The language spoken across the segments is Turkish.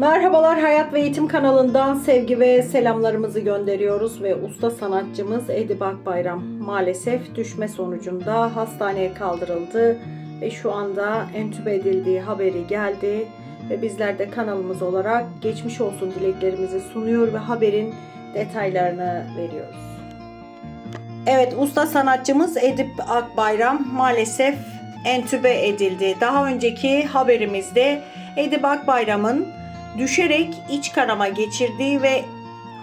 Merhabalar Hayat ve Eğitim kanalından sevgi ve selamlarımızı gönderiyoruz ve usta sanatçımız Edip Akbayram maalesef düşme sonucunda hastaneye kaldırıldı ve şu anda entübe edildiği haberi geldi ve bizler de kanalımız olarak geçmiş olsun dileklerimizi sunuyor ve haberin detaylarını veriyoruz. Evet usta sanatçımız Edip Akbayram maalesef entübe edildi. Daha önceki haberimizde Edip Akbayram'ın düşerek iç kanama geçirdiği ve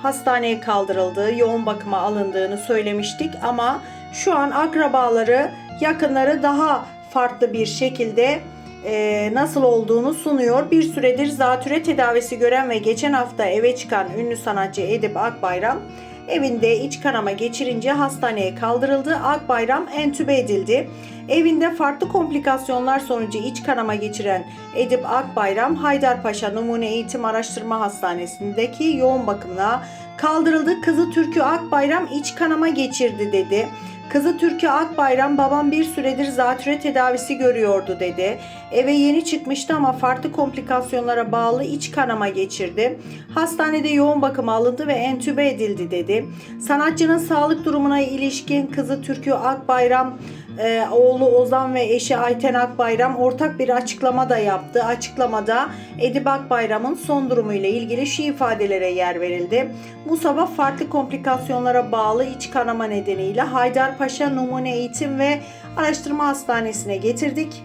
hastaneye kaldırıldığı, yoğun bakıma alındığını söylemiştik ama şu an akrabaları, yakınları daha farklı bir şekilde e, nasıl olduğunu sunuyor. Bir süredir zatüre tedavisi gören ve geçen hafta eve çıkan ünlü sanatçı Edip Akbayram evinde iç kanama geçirince hastaneye kaldırıldı. Akbayram entübe edildi. Evinde farklı komplikasyonlar sonucu iç kanama geçiren Edip Akbayram Haydarpaşa Numune Eğitim Araştırma Hastanesi'ndeki yoğun bakımına kaldırıldı. Kızı Türkü Akbayram iç kanama geçirdi dedi. Kızı Türkü Akbayram babam bir süredir zatüre tedavisi görüyordu dedi. Eve yeni çıkmıştı ama farklı komplikasyonlara bağlı iç kanama geçirdi. Hastanede yoğun bakıma alındı ve entübe edildi dedi. Sanatçının sağlık durumuna ilişkin kızı Türkü Akbayram e, oğlu Ozan ve eşi Ayten Akbayram ortak bir açıklama da yaptı. Açıklamada Edip Akbayram'ın son durumu ile ilgili şu ifadelere yer verildi. Bu sabah farklı komplikasyonlara bağlı iç kanama nedeniyle Haydarpaşa Numune Eğitim ve Araştırma Hastanesi'ne getirdik.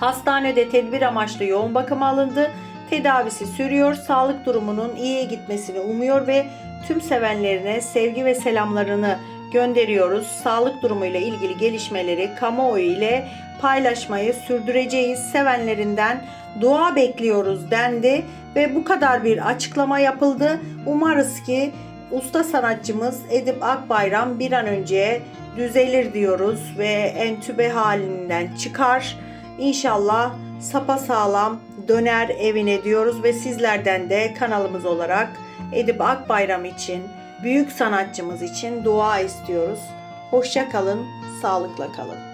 Hastanede tedbir amaçlı yoğun bakıma alındı. Tedavisi sürüyor. Sağlık durumunun iyiye gitmesini umuyor ve tüm sevenlerine sevgi ve selamlarını gönderiyoruz. Sağlık durumuyla ilgili gelişmeleri kamuoyu ile paylaşmayı sürdüreceğiz. Sevenlerinden dua bekliyoruz dendi ve bu kadar bir açıklama yapıldı. Umarız ki usta sanatçımız Edip Akbayram bir an önce düzelir diyoruz ve entübe halinden çıkar. İnşallah sapasağlam döner evine diyoruz ve sizlerden de kanalımız olarak Edip Akbayram için, büyük sanatçımız için dua istiyoruz. Hoşça kalın, sağlıkla kalın.